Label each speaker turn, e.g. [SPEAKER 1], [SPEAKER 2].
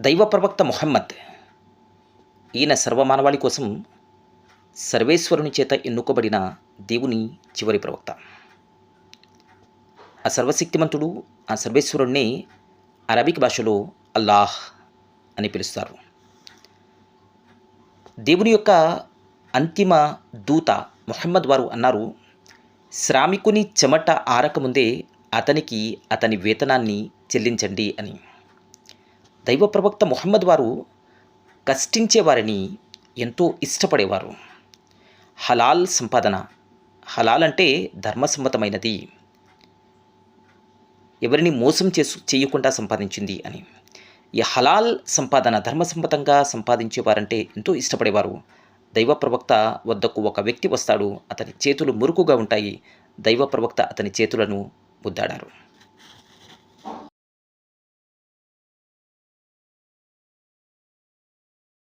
[SPEAKER 1] దైవ ప్రవక్త మొహమ్మద్. ఈయన సర్వమానవాళి కోసం సర్వేశ్వరుని చేత ఎన్నుకోబడిన దేవుని చివరి ప్రవక్త. ఆ సర్వశక్తిమంతుడు ఆ సర్వేశ్వరుణ్ణి అరబిక్ భాషలో అల్లాహ్ అని పిలుస్తారు. దేవుని యొక్క అంతిమ దూత మొహమ్మద్ వారు అన్నారు శ్రామికుని చెమట ఆరకముందే అతనికి అతని వేతనాన్ని చెల్లించండి అని. దైవ ప్రవక్త మొహమ్మద్ వారు కష్టించే వారిని ఎంతో ఇష్టపడేవారు. హలాల్ సంపాదన. హలాల్ అంటే ధర్మసమ్మతమైనది. ఎవరిని మోసం చేసు చేయకుండా సంపాదించింది అని. ఈ హలాల్ సంపాదన ధర్మసమ్మతంగా సంపాదించేవారంటే ఎంతో ఇష్టపడేవారు. దైవ ప్రవక్త వద్దకు ఒక వ్యక్తి వస్తాడు అతని చేతులు మురుకుగా ఉంటాయి. దైవ ప్రవక్త అతని చేతులను ముద్దాడారు.